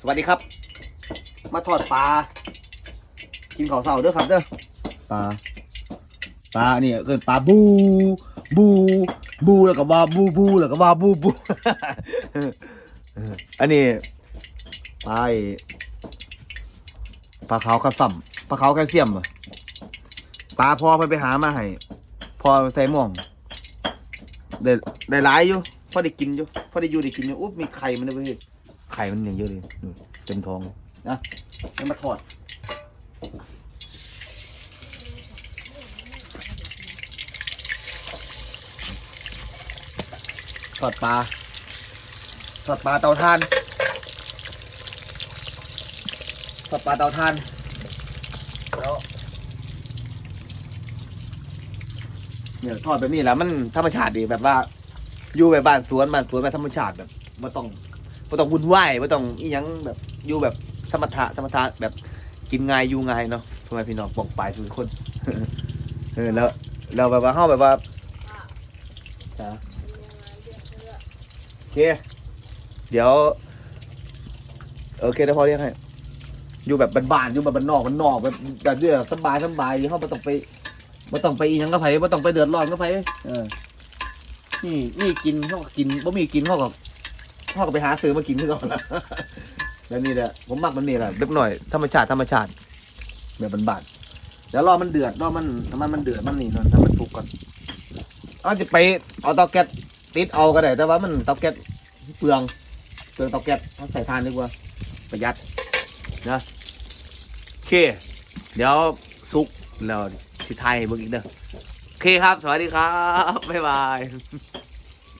สวัสดีครับ มาทอดปลา กินข้าวเสาเด้อครับเด้อ ปลา ปลาเนี่ยเกินปลาบู บู บูแล้วก็ว่าบูบูแล้วก็ว่าบูบู อันนี้ปลาไอ้ปลาขาวกระสัมปลาขาวแคลเซียมอะปลาพอไปไปหามาให้ พอใส่หม่องได้ได้หลายอยู่ พอได้กินอยู่ พอได้อยู่ได้กินอยู่อุ๊บมีไข่มันด้วยเวย ไข่มันอย่างเยอะเลยดูเต็มท้องนะเอามาทอดทอดปลาทอดปลาเตาถ่านทอดปลาเตาถ่านแล้วเนี่ยทอดแบบนี้แหละมันธรรมชาติดีแบบว่า อยู่แบบบ้านสวนบ้านสวนแบบธรรมชาติแบบไม่ต้อง ไม่ต้องวุ่นวายไม่ต้องอีหยังแบบอยู่แบบสมถะสมถะแบบกินง่ายอยู่ง่ายเนาะทำไมพี่น้องปองปลายทุกคน เออแล้วเราแบบว่าเข้าแบบว่าจ้าโอเค เดี๋ยวโอเคเดี๋ยวพอเรียกให้อยู่แบบบ้านๆอยู่แบบบ้านนอกบ้านนอกแบบแบบเรื่อยสบายสบายเขาไม่ต้องไปไม่ต้องไปอีหยังก็ไผไม่ต้องไปเดือดร้อนก็ไผเออนี่นี่กินเขาก็กินบ่มีกินเขาก็ เขาก็ไปหาซื้อมากินที่ก่อนนะแล้วนี่แหละผมมักมันนี่แหละเล็กหน่อยธรรมชาติธรรมชาติแบบบานๆเดี๋ยวรอมันเดือดรอมันน้ำมันมันเดือดมันนี่ก่อนถ้มันสุกก่อนเอาจะไปเอาเตาแก๊สติดเอาก็ได้แต่ว่ามันเตาแก๊สเปลืองเปลืองเตาแก๊สเอาใส่ทานดีกว่าประหยัดนะโอเค เดี๋ยวซุกแล้วสิไทยเบิ่งอีกเด้อโอเคครับ สวัสดีครับ บ๊ายบาย